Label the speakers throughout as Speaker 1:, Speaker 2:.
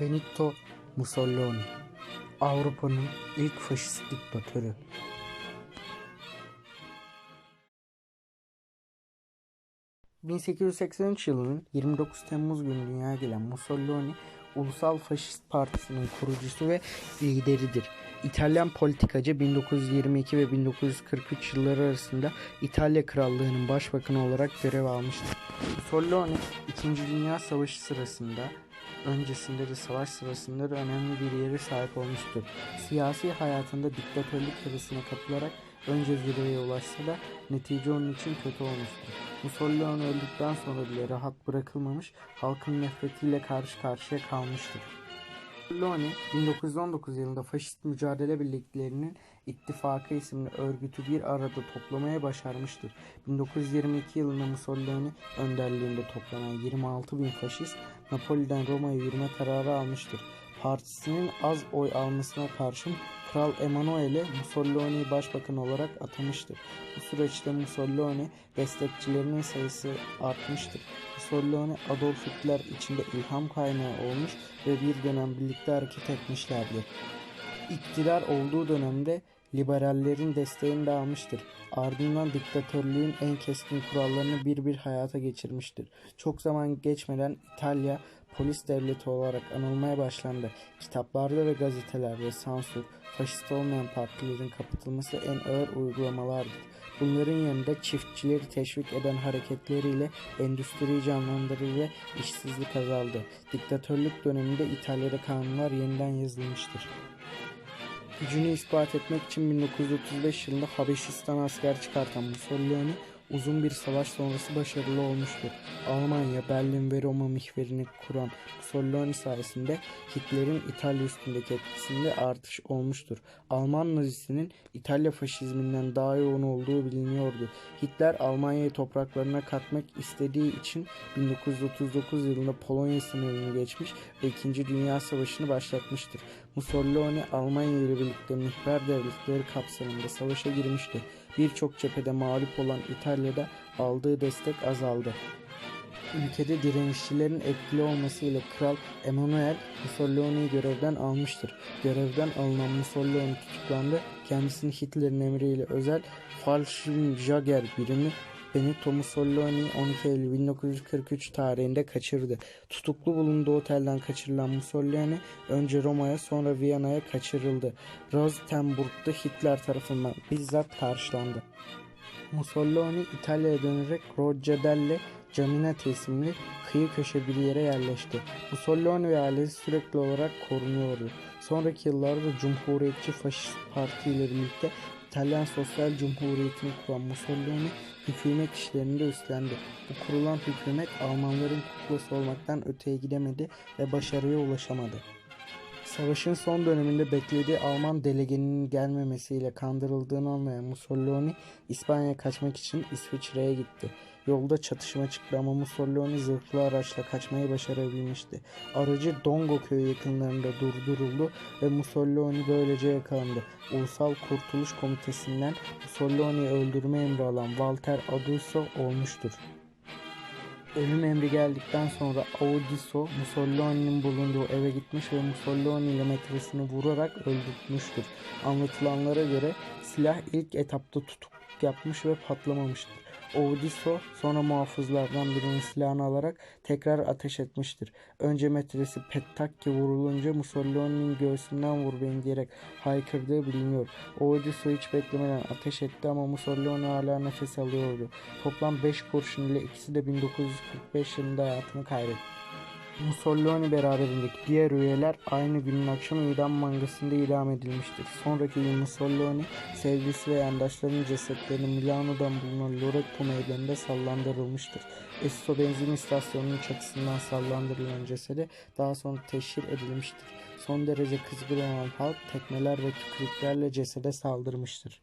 Speaker 1: Benito Mussolini Avrupa'nın ilk faşist diktatörü. ...1883 yılının 29 Temmuz günü dünyaya gelen Mussolini, Ulusal Faşist Partisi'nin kurucusu ve lideridir. İtalyan politikacı 1922 ve 1943 yılları arasında İtalya Krallığı'nın başbakanı olarak görev almıştır. Mussolini, 2. Dünya Savaşı sırasında öncesinde de savaş sırasında da önemli bir yere sahip olmuştur. Siyasi hayatında diktatörlük hevesine kapılarak önce zirveye ulaşsa da netice onun için kötü olmuştur. Mussolini öldükten sonra bile rahat bırakılmamış, halkın nefretiyle karşı karşıya kalmıştır. Mussolini 1919 yılında Faşist Mücadele Birliklerinin İttifakı isimli örgütü bir arada toplamaya başarmıştır. 1922 yılında Mussolini önderliğinde toplanan 26 bin faşist Napoli'den Roma'ya yürüme kararı almıştır. Partisinin az oy almasına karşın Kral Emanuele Mussolini'yi başbakan olarak atamıştır. Bu süreçte Mussolini destekçilerinin sayısı artmıştır. Mussolini Adolf Hitler içinde ilham kaynağı olmuş ve bir dönem birlikte hareket etmişlerdir. İktidar olduğu dönemde liberallerin desteğini de almıştır. Ardından diktatörlüğün en keskin kurallarını bir bir hayata geçirmiştir. Çok zaman geçmeden İtalya polis devleti olarak anılmaya başlandı. Kitaplarda ve gazetelerde sansür, faşist olmayan partilerin kapatılması en ağır uygulamalardır. Bunların yanında çiftçileri teşvik eden hareketleriyle endüstriyi canlandırır ve işsizlik azaldı. Diktatörlük döneminde İtalya'da kanunlar yeniden yazılmıştır. Gücünü ispat etmek için 1935 yılında Habeşistan asker çıkartan Mussolini uzun bir savaş sonrası başarılı olmuştur. Almanya, Berlin ve Roma mihverini kuran Mussolini sayesinde Hitler'in İtalya üstündeki etkisinde artış olmuştur. Alman nazisinin İtalya faşizminden daha yoğun olduğu biliniyordu. Hitler Almanya'yı topraklarına katmak istediği için 1939 yılında Polonya sınırını geçmiş ve 2. Dünya Savaşı'nı başlatmıştır. Mussolini Almanya ile birlikte mihver devletleri kapsamında savaşa girmişti. Birçok cephede mağlup olan İtalya'da aldığı destek azaldı. Ülkede direnişçilerin etkili olmasıyla Kral Emanuel Mussolini'yi görevden almıştır. Görevden alınan Mussolini tutuklandı. Kendisini Hitler'in emriyle özel Fallschirmjäger birimi Benito Mussolini 12 Eylül 1943 tarihinde kaçırdı. Tutuklu bulunduğu otelden kaçırılan Mussolini önce Roma'ya sonra Viyana'ya kaçırıldı. Rosenburg'da Hitler tarafından bizzat karşılandı. Mussolini İtalya'ya dönerek Roccadelli Caminati isimli kıyı köşe bir yere yerleşti. Mussolini ve ailesi sürekli olarak korunuyordu. Sonraki yıllarda Cumhuriyetçi Faşist Parti ile birlikte İtalyan Sosyal Cumhuriyeti'ni kuran Mussolini hükümet işlerinde üstlendi. Bu kurulan hükümet Almanların kuklası olmaktan öteye gidemedi ve başarıya ulaşamadı. Savaşın son döneminde beklediği Alman delegenin gelmemesiyle kandırıldığını anlayan Mussolini İspanya'ya kaçmak için İsviçre'ye gitti. Yolda çatışma çıktı ama Mussolini zırhlı araçla kaçmayı başarabilmişti. Aracı Dongo köyü yakınlarında durduruldu ve Mussolini böylece yakalandı. Ulusal Kurtuluş Komitesi'nden Mussolini'yi öldürme emri alan Walter Aduso olmuştur. Ölüm emri geldikten sonra Audiso Mussolini'nin bulunduğu eve gitmiş ve Mussolini metresini vurarak öldürmüştür. Anlatılanlara göre silah ilk etapta tutukluk yapmış ve patlamamıştır. Audiso sonra muhafızlardan birinin silahını alarak tekrar ateş etmiştir. Önce metresi Pettakki vurulunca Mussolini'nin göğsünden vur beni diyerek haykırdığı biliniyor. Audiso hiç beklemeden ateş etti ama Mussolini hala nefes alıyordu. Toplam 5 kurşun ile ikisi de 1945 yılında hayatını kaybetti. Mussolini beraberindeki diğer üyeler aynı günün akşamı idam mangasında idam edilmiştir. Sonraki gün Mussolini, sevgilisi ve yandaşlarının cesetlerini Milano'dan bulunan Loreto meydanında sallandırılmıştır. Esso benzin istasyonunun çatısından sallandırılan cesedi daha sonra teşhir edilmiştir. Son derece kızgın olan halk tekmeler ve tükürüklerle cesede saldırmıştır.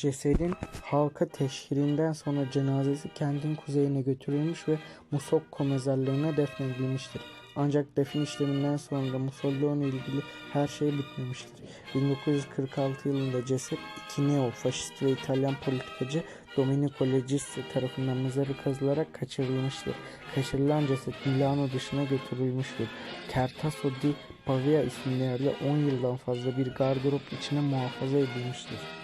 Speaker 1: Cesedin halka teşhirinden sonra cenazesi kentin kuzeyine götürülmüş ve Musokko mezarlığına defnedilmiştir. Ancak defin işleminden sonra Mussolini ilgili her şey bitmemiştir. 1946 yılında ceset iki neo faşist ve İtalyan politikacı Domenico Legisti tarafından mezarı kazılarak kaçırılmıştır. Kaçırılan ceset Milano dışına götürülmüştür. Kertaso di Pavia isimli yerde 10 yıldan fazla bir gardırop içine muhafaza edilmiştir.